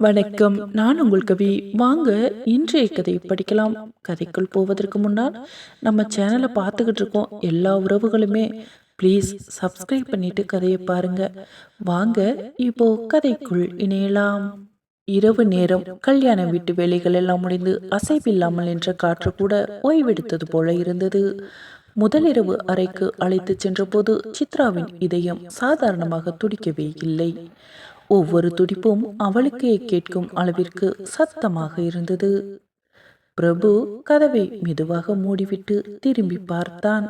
வணக்கம். நான் உங்கள் கவி. வாங்க இன்றைய கதை படிக்கலாம். கதைக்குள் போவதற்கு முன்னால் நம்ம சேனலை பார்த்துக்கிட்டு இருக்கோம். எல்லா உறவுகளுமே. ப்ளீஸ் சப்ஸ்கிரைப் பண்ணிட்டு கதையை பாருங்க. வாங்க இப்போ கதைக்குள் இணையலாம். இரவு நேரம். கல்யாண வீட்டு வேலைகள் எல்லாம் முடிந்து அசைவில்லாமல் என்ற காற்று கூட ஓய்வெடுத்தது போல இருந்தது. முதலிரவு அறைக்கு அழைத்து சென்றபோது சித்ராவின் இதயம் சாதாரணமாக துடிக்கவே இல்லை. ஒவ்வொரு துடிப்பும் அவளுக்கே கேட்கும் அளவிற்கு சத்தமாக இருந்தது. பிரபு கதவை மெதுவாக மூடிவிட்டு திரும்பி பார்த்தான்.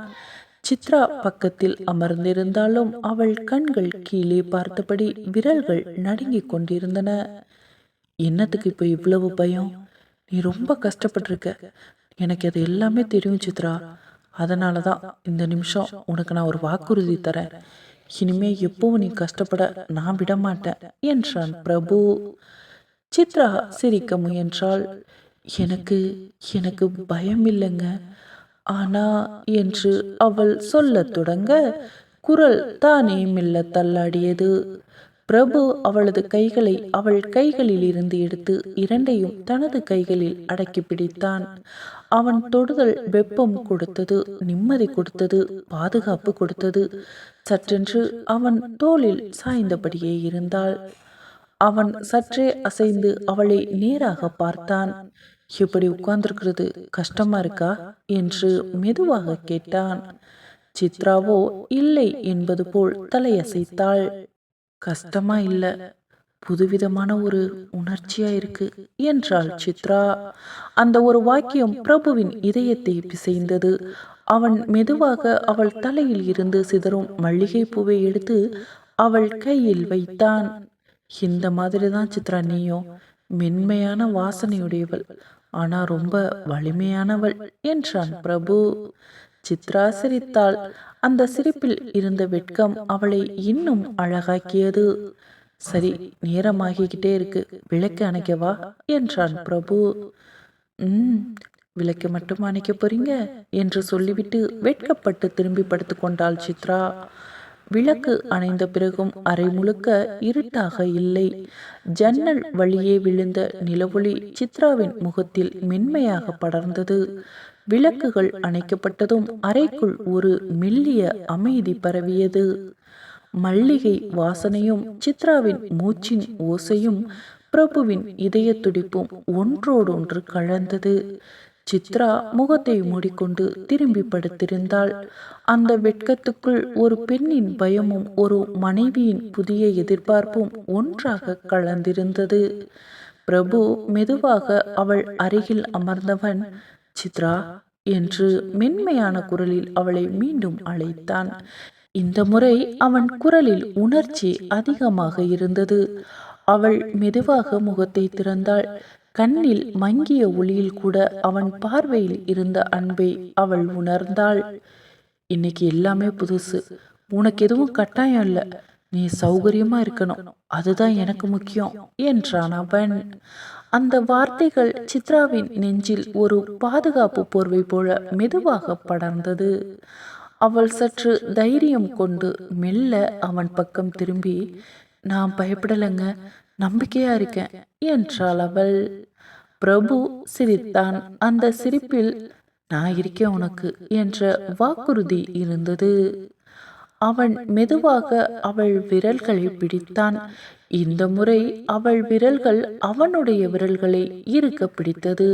சித்ரா பக்கத்தில் அமர்ந்திருந்தாலும் அவள் கண்கள் கீழே பார்த்தபடி விரல்கள் நடுங்கிக் கொண்டிருந்தன. என்னத்துக்கு இப்போ இவ்வளவு பயம்? நீ ரொம்ப கஷ்டப்பட்டிருக்க. எனக்கு அது எல்லாமே தெரியும் சித்ரா. அதனால தான் இந்த நிமிஷம் உனக்கு நான் ஒரு வாக்குறுதி தரேன். இனிமே எப்பவும் நீ கஷ்டப்பட நான் விட மாட்டேன் என்றான் பிரபு. சித்ரா சிரிக்க முயன்றாள். எனக்கு எனக்கு பயம் இல்லைங்க ஆனா என்று அவள் சொல்லத் தொடங்க குரல் தானே மெல்ல தள்ளாடியது. பிரபு அவளது கைகளை அவள் கைகளில் இருந்து எடுத்து இரண்டையும் தனது கைகளில் அடக்கி பிடித்தான். அவன் தொடுதல் வெப்பம் கொடுத்தது நிம்மதி கொடுத்தது பாதுகாப்பு கொடுத்தது. சற்றென்று அவன் தோளில் சாய்ந்தபடியே இருந்தாள். அவன் சற்றே அசைந்து அவளை நேராக பார்த்தான். இப்படி உட்கார்ந்திருக்கிறது? கஷ்டமா இருக்கா? என்று மெதுவாக கேட்டான். சித்ராவோ இல்லை என்பது போல் தலையசைத்தாள். கஷ்டமா இல்ல. புதுவிதமான ஒரு உணர்ச்சியா இருக்கு என்றாள் சித்ரா. அந்த ஒரு வாக்கியம் பிரபுவின் இதயத்தை பிசைந்தது. அவன் மெதுவாக அவள் தலையில் இருந்து சிதறும் மல்லிகை பூவை எடுத்து அவள் கையில் வைத்தான். இந்த மாதிரி தான் சித்ரா நீயும். மென்மையான வாசனையுடையவள். ஆனா ரொம்ப வலிமையானவள் என்றான் பிரபு. சித்ரா சிரித்தாள் அந்த சிரிப்பில் இருந்த வெட்கம் அவளை இன்னும் அழகாக்கியது. சரி நேரமாகிக்கிட்டே இருக்கு. விளக்கு அணைக்கவா என்றான் பிரபு. ம் விளக்கு மட்டும் அணைக்க போறீங்க என்று சொல்லிவிட்டு வெட்கப்பட்டு திரும்பி படுத்து கொண்டாள் சித்ரா. விளக்கு அணைந்த பிறகும் அரை முழுக்க இருட்டாக இல்லை. ஜன்னல் வழியே விழுந்த நிலவொளி சித்ராவின் முகத்தில் மென்மையாக படர்ந்தது. விளக்குகள் அணைக்கப்பட்டதும் அறைக்குள் ஒரு மெல்லிய அமைதி பரவியது. மல்லிகை வாசனையும் சித்ராவின் மூச்சின் ஓசையும் பிரபுவின் இதய துடிப்பும் ஒன்றோடொன்று கலந்தது. சித்ரா முகத்தை மூடிக்கொண்டு திரும்பி படுத்திருந்தாள். அந்த வெட்கத்துக்குள் ஒரு பெண்ணின் பயமும் ஒரு மனைவியின் புதிய எதிர்பார்ப்பும் ஒன்றாக கலந்திருந்தது. பிரபு மெதுவாக அவள் அருகில் அமர்ந்தவன் சித்ரா என்று மென்மையான குரலில் அவளை மீண்டும் அழைத்தான். இந்த முறை அவன் குரலில் உணர்ச்சி அதிகமாக இருந்தது. அவள் மெதுவாக முகத்தை திறந்தாள். கண்ணில் மங்கிய ஒளியில் கூட அவன் பார்வையில் இருந்த அன்பை அவள் உணர்ந்தாள். இன்னைக்கு எல்லாமே புதுசு. உனக்கு எதுவும் கட்டாயம் இல்லை. நீ சௌகரியமா இருக்கணும். அதுதான் எனக்கு முக்கியம் என்றான் அவன். அந்த வார்த்தைகள் சித்ராவின் நெஞ்சில் ஒரு பாதுகாப்பு போர்வை போல மெதுவாக படர்ந்தது. அவள் சற்று தைரியம் கொண்டு மெல்ல அவன் பக்கம் திரும்பி நான் பயப்படலைங்க நம்பிக்கையா இருக்கேன் என்றாள் அவள். பிரபு சிரித்தான் அந்த சிரிப்பில் நான் இருக்கேன் உனக்கு என்ற வாக்குறுதி இருந்தது. அவன் மெதுவாக அவள் விரல்களை பிடித்தான். இந்த முறை அவள் விரல்கள் அவனுடைய விரல்களை இருக்க பிடித்தது.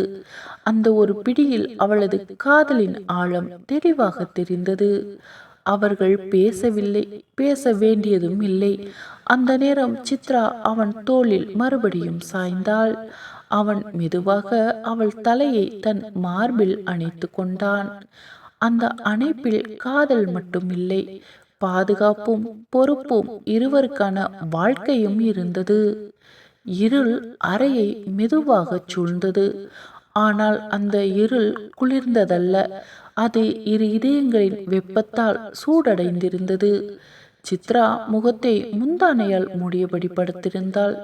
அந்த ஒரு பிடியில் அவளது காதலின் ஆழம் தெளிவாக தெரிந்தது. அவர்கள் பேசவில்லை பேச வேண்டியதும் இல்லை. அந்த நேரம் சித்ரா அவன் தோளில் மறுபடியும் சாய்ந்தாள். அவன் மெதுவாக அவள் தலையை தன் மார்பில் அணைத்து கொண்டான். அந்த அணைப்பில் காதல் மட்டும் இல்லை பாதுகாப்பும் பொறுப்பும் இருவருக்கான வாழ்க்கையும் இருந்தது. இருள் அறையை மெதுவாக சூழ்ந்தது. ஆனால் அந்த இருள் குளிர்ந்ததல்ல. அது இரு இதயங்களின் வெப்பத்தால் சூடடைந்திருந்தது. சித்ரா முகத்தை முந்தானையால் மூடியபடி படுத்திருந்தாள்.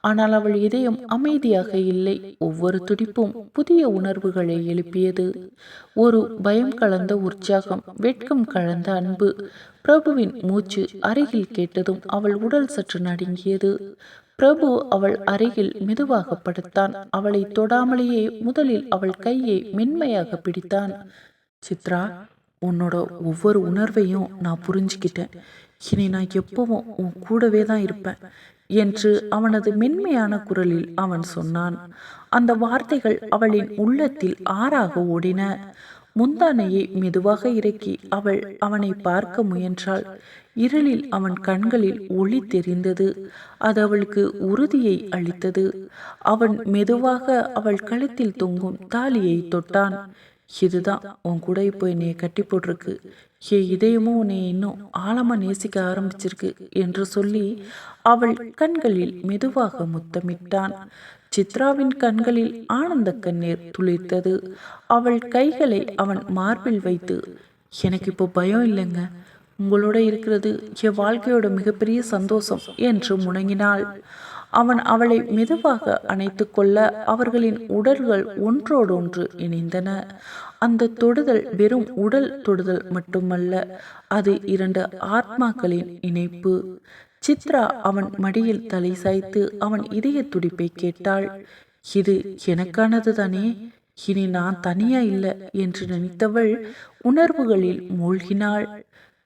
ஆனால் அவள் இதயம் அமைதியாக இல்லை. ஒவ்வொரு துடிப்பும் புதிய உணர்வுகளை எழுப்பியது. ஒரு பயம் கலந்த உற்சாகம் வெட்கம் கலந்த அன்பு பிரபுவின் மூச்சு அருகில் கேட்டதும் அவள் உடல் சற்று நடுங்கியது. பிரபு அவள் அருகில் மெதுவாக படுத்தான். அவளை தொடாமலேயே முதலில் அவள் கையை மென்மையாக பிடித்தான். சித்ரா உன்னோட ஒவ்வொரு உணர்வையும் நான் புரிஞ்சுக்கிட்டேன். இனி நான் எப்பவும் உன் கூடவே தான் இருப்பேன் என்று அவனது மென்மையான குரலில் அவன் சொன்னான். அந்த வார்த்தைகள் அவளின் உள்ளத்தில் ஆறாக ஓடின. முந்தானையை மெதுவாக இறக்கி அவள் அவனை பார்க்க முயன்றாள். இருளில் அவன் கண்களில் ஒளி தெரிந்தது. அது அவளுக்கு உறுதியை அளித்தது. அவன் மெதுவாக அவள் கழுத்தில் தொங்கும் தாலியை தொட்டான். இதுதான் உன் கூட இப்போ என்னைய கட்டி போட்டிருக்கு. ஏ இதயமும் உன்னை இன்னும் ஆழமாக நேசிக்க ஆரம்பிச்சிருக்கு என்று சொல்லி அவள் கண்களில் மெதுவாக முத்தமிட்டான். சித்ராவின் கண்களில் ஆனந்த கண்ணீர் துளிர்த்தது. அவள் கைகளை அவன் மார்பில் வைத்து எனக்கு இப்போ பயம் இல்லைங்க. உங்களோட இருக்கிறது என் வாழ்க்கையோட மிகப்பெரிய சந்தோஷம் என்று முணங்கினாள். அவன் அவளை மெதுவாக அணைத்து கொள்ள அவர்களின் உடல்கள் ஒன்றோடொன்று இணைந்தன. அந்த தொடுதல் வெறும் உடல் தொடுதல் மட்டுமல்ல அது இரண்டு ஆத்மாக்களின் இணைப்பு. சித்ரா அவன் மடியில் தலை சாய்த்து அவன் இதய துடிப்பை கேட்டாள். இது எனக்கானது தானே இனி நான் தனியா இல்லை என்று நினைத்தவள் உணர்வுகளில் மூழ்கினாள்.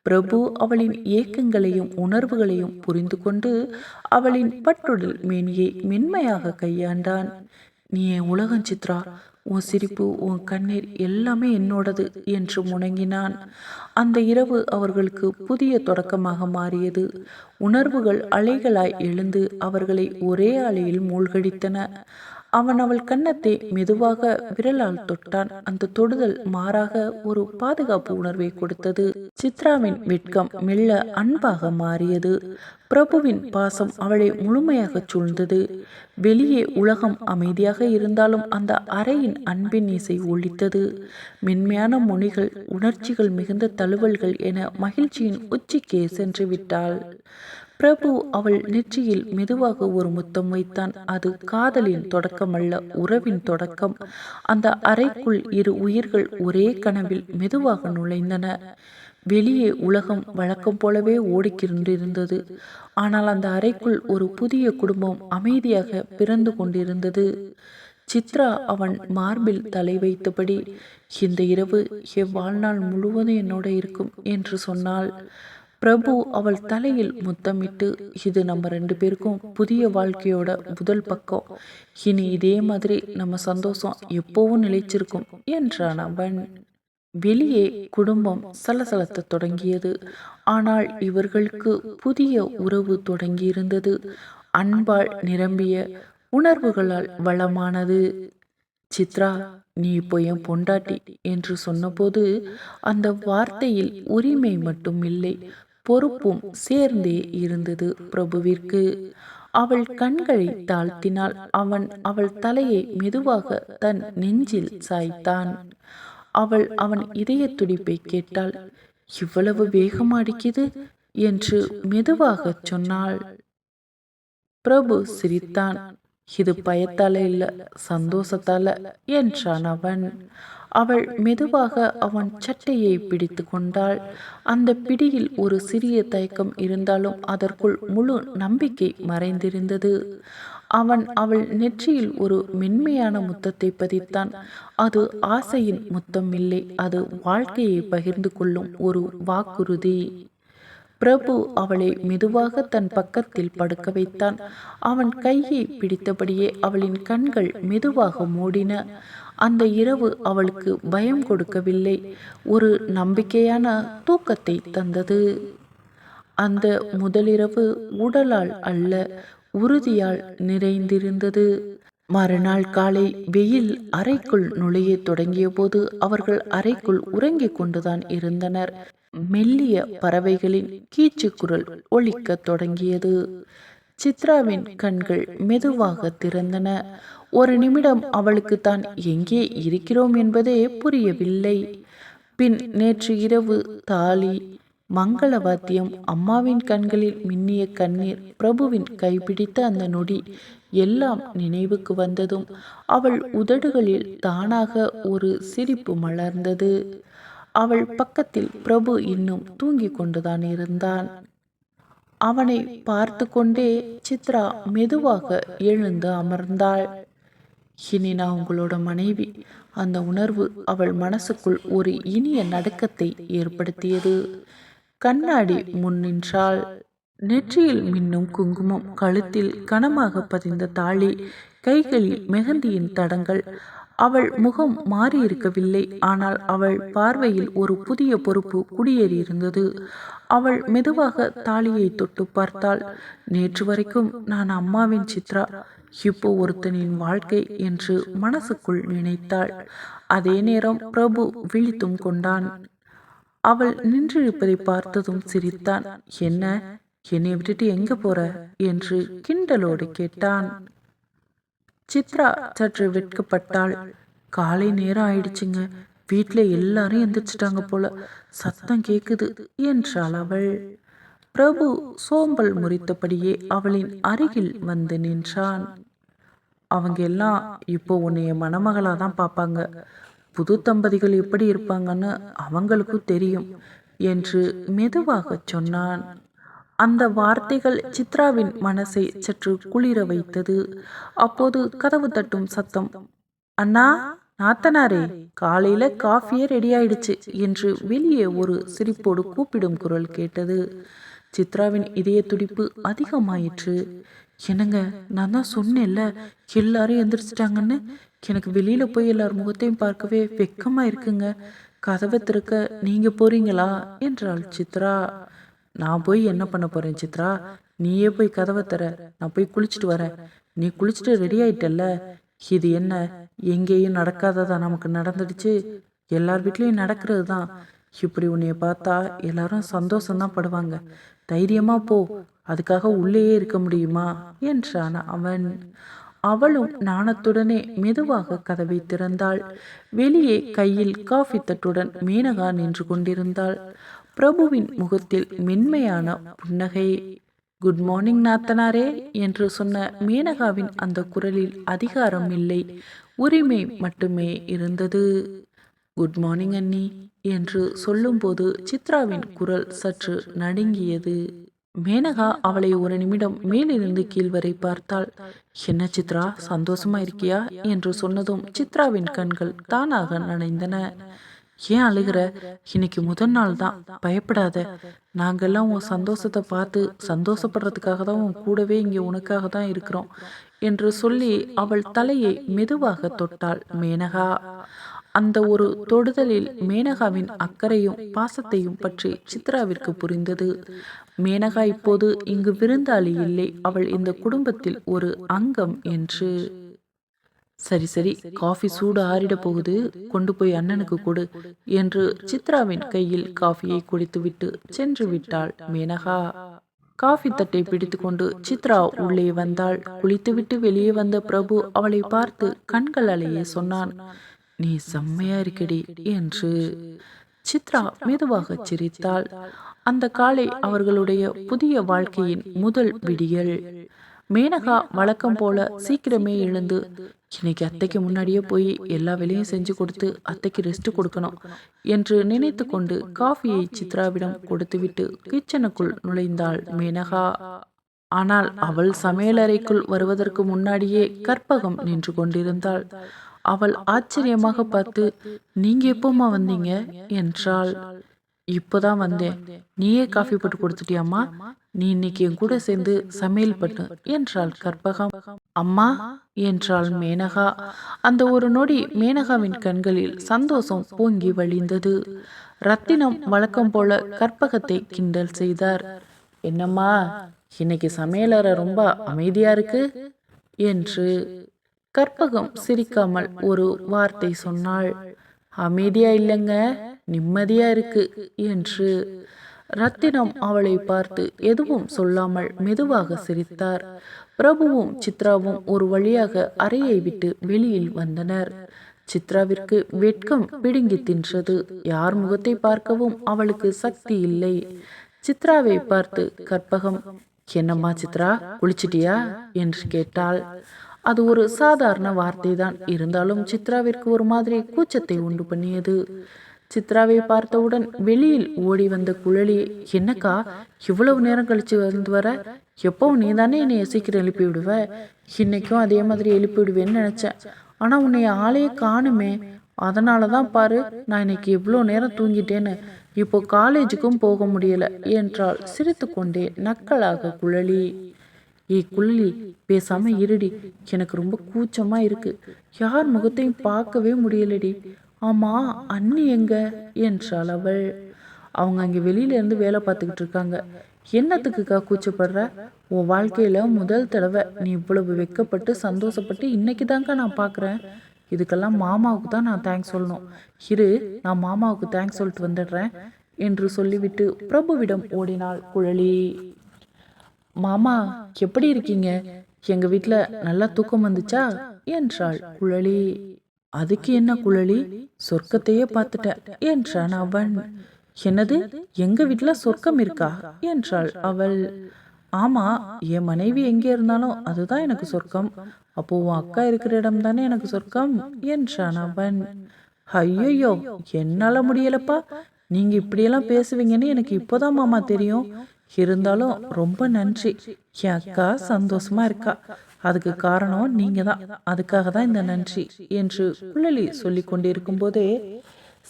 பிரபு அவளின் ஏக்கங்களையும் உணர்வுகளையும் புரிந்து கொண்டு அவளின் பட்டுடல் மேனியை மென்மையாக கையாண்டான். நீ என் உலகம் சித்ரா. உன் சிரிப்பு உன் கண்ணீர் எல்லாமே என்னோடது என்று முணங்கினான். அந்த இரவு அவர்களுக்கு புதிய தொடக்கமாக மாறியது. உணர்வுகள் அலைகளாய் எழுந்து அவர்களை ஒரே அலையில் மூழ்கடித்தன. அவன் அவள் கன்னத்தை மெதுவாக விரலால் தொட்டான். அந்த தொடுதல் மாறாக ஒரு பாதுகாப்பு உணர்வை கொடுத்தது. சித்ராவின் வெட்கம் மெல்ல அன்பாக மாறியது. பிரபுவின் பாசம் அவளை முழுமையாக சூழ்ந்தது. வெளியே உலகம் அமைதியாக இருந்தாலும் அந்த அறையின் அன்பின் இசை ஒழித்தது மென்மையான மொழிகள் உணர்ச்சிகள் மிகுந்த தழுவல்கள் என மகிழ்ச்சியின் உச்சிக்கே சென்று விட்டாள் பிரபு அவள் நெற்றியில் மெதுவாக ஒரு முத்தம் வைத்தான். அது காதலின் தொடக்கமல்ல உறவின் தொடக்கம். அந்த அறைக்குள் இரு உயிர்கள் ஒரே கனவில் மெதுவாக நுழைந்தன. வெளியே உலகம் வழக்கம் போலவே ஓடிக்கிருந்திருந்தது ஆனால் அந்த அறைக்குள் ஒரு புதிய குடும்பம் அமைதியாக பிறந்து கொண்டிருந்தது. சித்ரா அவன் மார்பில் தலை வைத்தபடி இந்த இரவு எவ்வாழ்நாள் முழுவதும் என்னோட இருக்கும் என்று சொன்னாள். பிரபு அவள் தலையில் முத்தமிட்டு இது நம்ம ரெண்டு பேருக்கும் புதிய வாழ்க்கையோட முதல் பக்கம். இனி இதே மாதிரி நம்ம சந்தோஷம் எப்போவும் நிலைச்சிருக்கும் என்றான் அவன். வெளியே குடும்பம் சலசலத்த தொடங்கியது. ஆனால் இவர்களுக்கு புதிய உறவு தொடங்கியிருந்தது. அன்பால் நிரம்பிய உணர்வுகளால் வளமானது. சித்ரா நீ இப்போ என் பொண்டாட்டி என்று சொன்னபோது அந்த வார்த்தையில் உரிமை மட்டும் இல்லை. பொறுப்பும் சேர்ந்தே இருந்தது பிரபுவிற்கு. அவள் கண்களை தாழ்த்தினாள். அவன் அவள் தலையை மெதுவாக தன் நெஞ்சில் சாய்த்தான். அவள் அவன் இதய துடிப்பை கேட்டாள். இவ்வளவு வேகம் அடிக்குது? என்று மெதுவாக சொன்னாள். பிரபு சிரித்தான். இது பயத்தால இல்ல சந்தோஷத்தால என்றான் அவன். அவள் மெதுவாக அவன் சட்டையை பிடித்து கொண்டாள். அந்த பிடியில் ஒரு சிறிய தயக்கம் இருந்தாலும் அதற்குள் முழு நம்பிக்கை மறைந்திருந்தது. அவன் அவள் நெற்றியில் ஒரு மென்மையான முத்தத்தை பதித்தான். அது ஆசையின் முத்தம் இல்லை அது வாழ்க்கையை பகிர்ந்து கொள்ளும் ஒரு வாக்குறுதி. பிரபு அவளை மெதுவாக தன் பக்கத்தில் படுக்க வைத்தான். அவன் கையை பிடித்தபடியே அவளின் கண்கள் மெதுவாக மூடின. அந்த இரவு அவளுக்கு பயம் கொடுக்கவில்லை. ஒரு நம்பிக்கையான தூக்கத்தை தந்தது. அந்த முதலிரவு உடலால் அல்ல உறுதியால் நிறைந்திருந்தது. மறுநாள் காலை வெயில் அறைக்குள் நுழைய தொடங்கிய போது அவர்கள் அறைக்குள் உறங்கிக் கொண்டுதான் இருந்தனர். மெல்லிய பறவைகளின் கீச்சு குரல் ஒழிக்க தொடங்கியது. சித்ராவின் கண்கள் மெதுவாக திறந்தன. ஒரு நிமிடம் அவளுக்கு தான் எங்கே இருக்கிறோம் என்பதே புரியவில்லை. பின் நேற்று இரவு தாலி மங்கள வாத்தியம் அம்மாவின் கண்களில் மின்னிய கண்ணீர் பிரபுவின் கைப்பிடித்த அந்த நொடி எல்லாம் நினைவுக்கு வந்ததும் அவள் உதடுகளில் தானாக ஒரு சிரிப்பு மலர்ந்தது. அவள் பக்கத்தில் பிரபு இன்னும் தூங்கிக் கொண்டுதான் இருந்தான். அவனை பார்த்து கொண்டே சித்ரா மெதுவாக எழுந்து அமர்ந்தாள். இனி நான் உங்களோட மனைவி. அந்த உணர்வு அவள் மனசுக்குள் ஒரு இனிய நடுக்கத்தை ஏற்படுத்தியது. கண்ணாடி முன் நின்றாள். நெற்றியில் மின்னும் குங்குமம் கழுத்தில் கனமாக பதிந்த தாலி கைகளில் மெஹந்தியின் தடங்கள் அவள் முகம் மாறியிருக்கவில்லை. ஆனால் அவள் பார்வையில் ஒரு புதிய பொறுப்பு குடியேறியிருந்தது. அவள் மெதுவாக தாலியை தொட்டு பார்த்தாள். நேற்று வரைக்கும் நான் அம்மாவின் சித்ரா இப்போ ஒருத்தனின் வாழ்க்கை என்று மனசுக்குள் நினைத்தாள். அதே நேரம் பிரபு விழித்தும் கொண்டான். அவள் நின்றிருப்பதை பார்த்ததும் சிரித்தான். என்ன? என்னை விட்டுட்டு எங்க போற? என்று கிண்டலோடு கேட்டான். சித்ரா சற்று வெட்கப்பட்டாள். காலை நேரம் ஆயிடுச்சுங்க. வீட்டில் எல்லாரும் எந்திரிச்சிட்டாங்க போல. சத்தம் கேக்குது என்றாள் அவள். பிரபு சோம்பல் முறித்தபடியே அவளின் அருகில் வந்து நின்றான். அவங்க எல்லாம் இப்போ உன்னைய மணமகளா தான் பார்ப்பாங்க. புது தம்பதிகள் எப்படி இருப்பாங்கன்னு அவங்களுக்கும் தெரியும் என்று மெதுவாக சொன்னான். அந்த வார்த்தைகள் சித்ராவின் மனசை சற்று குளிர வைத்தது. அப்போது கதவு தட்டும் சத்தம் அண்ணா நாத்தனாரே காலையில காஃபியே ரெடி ஆயிடுச்சு என்று வெளியே ஒரு சிரிப்போடு கூப்பிடும் குரல் கேட்டது. சித்ராவின் இதய துடிப்பு அதிகமாயிற்று. என்னங்க நான் தான் சொன்னேன்ல எல்லாரும் எந்திரிச்சிட்டாங்கன்னு? எனக்கு வெளியில போய் எல்லார் முகத்தையும் பார்க்கவே வெக்கமா இருக்குங்க கதவை திறக்க நீங்க போறீங்களா? என்றாள் சித்ரா. நான் போய் என்ன பண்ண போறேன் சித்ரா? நீயே போய் கதவை தர. நான் போய் குளிச்சுட்டு வரேன். நீ குளிச்சுட்டு ரெடி ஆயிட்டல்ல? இது என்ன? எங்கேயும் நடக்காததா நமக்கு நடந்துடுச்சு? எல்லார் வீட்லேயும் நடக்கிறது தான் இப்படி உன்னைய பார்த்தா எல்லாரும் சந்தோஷம்தான் படுவாங்க. தைரியமா போ. அதுக்காக உள்ளேயே இருக்க முடியுமா? என்றான் அவன். அவளும் நாணத்துடனே மெதுவாக கதவை திறந்தாள். வெளியே கையில் காஃபி தட்டுடன் மீனகா நின்று கொண்டிருந்தாள். பிரபுவின் முகத்தில் மென்மையான புன்னகை. குட் மார்னிங் நாத்தனாரே என்று சொன்ன மேனகாவின் அந்த குரலில் அதிகாரம் இல்லை உரிமை மட்டுமே இருந்தது. குட் மார்னிங் அண்ணி என்று சொல்லும்போது சித்ராவின் குரல் சற்று நடுங்கியது. மேனகா அவளை ஒரு நிமிடம் மேலிருந்து கீழ் வரை பார்த்தாள். என்ன சித்ரா சந்தோஷமா இருக்கியா? என்று சொன்னதும் சித்ராவின் கண்கள் தானாக நனைந்தன. ஏன் அழுகிற? இன்னைக்கு முதல் நாள் தான். பயப்படாத. நாங்கெல்லாம் உன் சந்தோஷத்தை பார்த்து சந்தோஷப்படுறதுக்காக தான் உன் கூடவே இங்கே உனக்காக தான் இருக்கிறோம் என்று சொல்லி அவள் தலையை மெதுவாக தொட்டாள் மேனகா. அந்த ஒரு தொடுதலில் மேனகாவின் அக்கறையும் பாசத்தையும் பற்றி சித்ராவிற்கு புரிந்தது. மேனகா இப்போது இங்கு விருந்தாளி இல்லை. அவள் இந்த குடும்பத்தில் ஒரு அங்கம் என்று. சரி சரி காஃபி சூடு ஆறிட போகுது. கொண்டு போய் அண்ணனுக்கு கொடு என்று சித்ராவின் கையில் காஃபியை குடித்துவிட்டு சென்று விட்டாள் மேனகா. காஃபி தட்டை பிடித்துக்கொண்டு சித்ரா உள்ளே வந்தாள். குளித்துவிட்டு வெளியே வந்த பிரபு அவளை பார்த்து கண்கள் அலையே சொன்னான் நீ செம்மையா இருக்கடி என்று. சித்ரா மெதுவாக சிரித்தாள். அந்த காலை அவர்களுடைய புதிய வாழ்க்கையின் முதல் விடியல். மேனகா வழக்கம் போல சீக்கிரமே எழுந்து இன்னைக்கு அத்தைக்கு முன்னாடியே போய் எல்லா வேலையும் செஞ்சு கொடுத்து அத்தைக்கு ரெஸ்ட் கொடுக்கணும் என்று நினைத்து கொண்டு காஃபியை சித்ராவிடம் கொடுத்துவிட்டு கிச்சனுக்குள் நுழைந்தாள் மேனகா. ஆனால் அவள் சமையலறைக்குள் வருவதற்கு முன்னாடியே கற்பகம் நின்று கொண்டிருந்தாள். அவள் ஆச்சரியமாக பார்த்து நீங்க எப்போமா வந்தீங்க? என்றாள். இப்போதான் வந்தேன். நீயே காஃபி போட்டு கொடுத்துட்டியாம்மா? நீ இன்னைக்கு என் கூட சேர்ந்து சமையல் பண்ணு என்றாள் கற்பகம். அம்மா என்றாள் மேனகா. அந்த ஒரு நொடி மேனகாவின் கண்களில் சந்தோஷம் பொங்கி வழிந்தது. ரத்தினம் வழக்கம் போல கற்பகத்தை கிண்டல் செய்தார். என்னம்மா இன்னைக்கு சமையலறை ரொம்ப அமைதியா இருக்கு? என்று கற்பகம் சிரிக்காமல் ஒரு வார்த்தை சொன்னாள். அமைதியா இல்லைங்க நிம்மதியா இருக்கு என்று ரத்தினம் அவளை பார்த்து எதுவும் சொல்லாமல் மெதுவாக சிரித்தார். பிரபுவும் சித்ராவும் ஒரு வழியாக அறையை விட்டு வெளியில் வந்தனர். சித்ராவிற்கு வெட்கம் பிடுங்கி தின்றது. யார் முகத்தை பார்க்கவும் அவளுக்கு சக்தி இல்லை. சித்ராவை பார்த்து கற்பகம் என்னம்மா சித்ரா குளிச்சிட்டியா? என்று கேட்டாள். அது ஒரு சாதாரண வார்த்தை தான் இருந்தாலும் சித்ராவிற்கு ஒரு மாதிரி கூச்சத்தை உண்டு பண்ணியது. சித்ராவை பார்த்தவுடன் வெளியில் ஓடி வந்த குழலி என்னக்கா இவ்வளவு நேரம் கழிச்சு வந்து வர? எப்பவும் நீ தானே என்னை சீக்கிரம் எழுப்பி விடுவ இன்னைக்கும் அதே மாதிரி எழுப்பி விடுவேன்னு நினச்சேன். ஆனால் உன்னை ஆளையே காணுமே. அதனால தான் பாரு நான் இன்னைக்கு இவ்வளோ நேரம் தூங்கிட்டேன்னு. இப்போ காலேஜுக்கும் போக முடியல என்றாள் சிரித்துக்கொண்டே நக்கலாக குழலி. ஏய் குழலி பேசாம இருடி. எனக்கு ரொம்ப கூச்சமா இருக்கு. யார் முகத்தையும் பார்க்கவே முடியலடி. ஆமா அண்ணி எங்க? என்றாள் அவள். அவங்க அங்கே வெளியில இருந்து வேலை பார்த்துக்கிட்டு இருக்காங்க. என்னத்துக்குக்கா கூச்சப்படுற? உன் வாழ்க்கையில முதல் தடவை நீ இவ்வளவு வெக்கப்பட்டு சந்தோஷப்பட்டு இன்னைக்கு தாங்க்கா நான் பார்க்குறேன். இதுக்கெல்லாம் மாமாவுக்கு தான் நான் தேங்க்ஸ் சொல்லணும். இரு நான் மாமாவுக்கு தேங்க்ஸ் சொல்லிட்டு வந்துடுறேன் என்று சொல்லிவிட்டு பிரபுவிடம் ஓடினாள் குழலி. மாமா எப்படி இருக்கீங்க? எங்க வீட்டில் நல்லா தூக்கம் வந்துச்சா? என்றாள் குழலி. அதுக்கு என்ன குழலி? சொர்க்கத்தையே பார்த்துட்ட என்றான் அவன். என்னது? எங்க வீட்ல சொர்க்கம் இருக்கா? என்றாள் அவள். ஆமா என் மனைவி எங்கே இருந்தாலும் அதுதான் எனக்கு சொர்க்கம். அப்போ உன் அக்கா இருக்கிற இடம் தானே எனக்கு சொர்க்கம்? என்றான் அவன். ஐயோ என்னால முடியலப்பா? நீங்க இப்படியெல்லாம் பேசுவீங்கன்னு எனக்கு இப்போதான் மாமா தெரியும். இருந்தாலும் ரொம்ப நன்றி. என் அக்கா சந்தோஷமா இருக்கா? அதுக்கு காரணம் நீங்க தான் அதுக்காக தான் இந்த நன்றி என்று குழலி சொல்லி கொண்டிருக்கும் போதே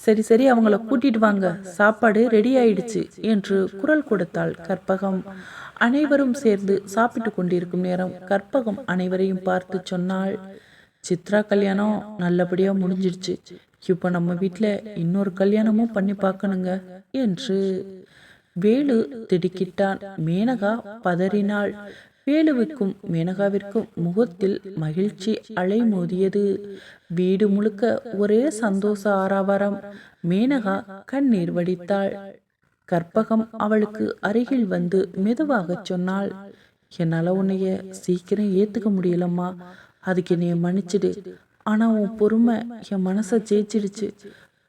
சரி சரி அவங்கள கூட்டிட்டு வாங்க. சாப்பாடு ரெடி ஆயிடுச்சு என்று குரல் கொடுத்தாள் கற்பகம். அனைவரும் சேர்ந்து சாப்பிட்டு கொண்டிருக்கும் நேரம் கற்பகம் அனைவரையும் பார்த்து சொன்னாள் சித்ரா கல்யாணம் நல்லபடியா முடிஞ்சிடுச்சு. இப்போ நம்ம வீட்டில் இன்னொரு கல்யாணமும் பண்ணி பார்க்கணுங்க என்று வேலு திடுக்கிட்டான். மேனகா பதறினாள். வேலுவுக்கும் மேனகாவிற்கும் முகத்தில் மகிழ்ச்சி அலைமோதியது. வீடு முழுக்க ஒரே சந்தோஷ ஆராவாரம். மேனகா கண்ணீர் வடித்தாள். கற்பகம் அவளுக்கு அருகில் வந்து மெதுவாகச் சொன்னாள். என்னால் உன்னைய சீக்கிரம் ஏத்துக்க முடியலம்மா. அதுக்கு என்னைய மன்னிச்சிடு. ஆனா உன் பொறுமை என் மனசை ஜெயிச்சிடுச்சு.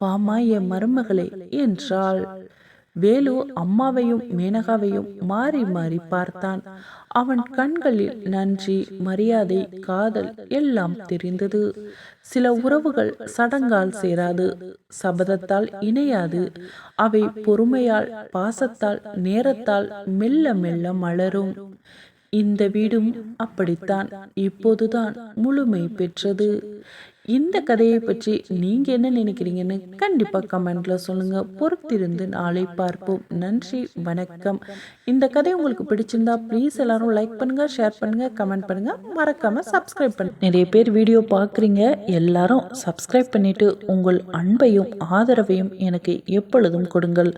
வாமா என் மருமகளே என்றாள். வேலு அம்மாவையும் மேனகாவையும் மாறி மாறி பார்த்தான். அவன் கண்களில் நன்றி மரியாதை காதல் எல்லாம் தெரிந்தது. சில உறவுகள் சடங்கால் சேராது சபதத்தால் இணையாது. அவை பொறுமையால் பாசத்தால் நேரத்தால் மெல்ல மெல்ல மலரும். இந்த வீடும் அப்படித்தான் இப்போதுதான் முழுமை பெற்றது. இந்த கதையை பற்றி நீங்க என்ன நினைக்கிறீங்கன்னு கண்டிப்பா கமெண்ட்ல சொல்லுங்க. பொறுத்திருந்து நாளை பார்ப்போம். நன்றி வணக்கம். இந்த கதை உங்களுக்கு பிடிச்சிருந்தா ப்ளீஸ் எல்லாரும் லைக் பண்ணுங்க ஷேர் பண்ணுங்க கமெண்ட் பண்ணுங்க. மறக்காம சப்ஸ்கிரைப் பண்ணுங்க நிறைய பேர் வீடியோ பார்க்குறீங்க. எல்லாரும் சப்ஸ்கிரைப் பண்ணிட்டு உங்கள் அன்பையும் ஆதரவையும் எனக்கு எப்பொழுதும் கொடுங்கள்.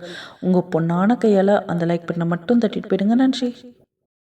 உங்க பொண்ணான கையால அந்த லைக் பண்ண மட்டும் தட்டிட்டு போயிடுங்க. நன்றி.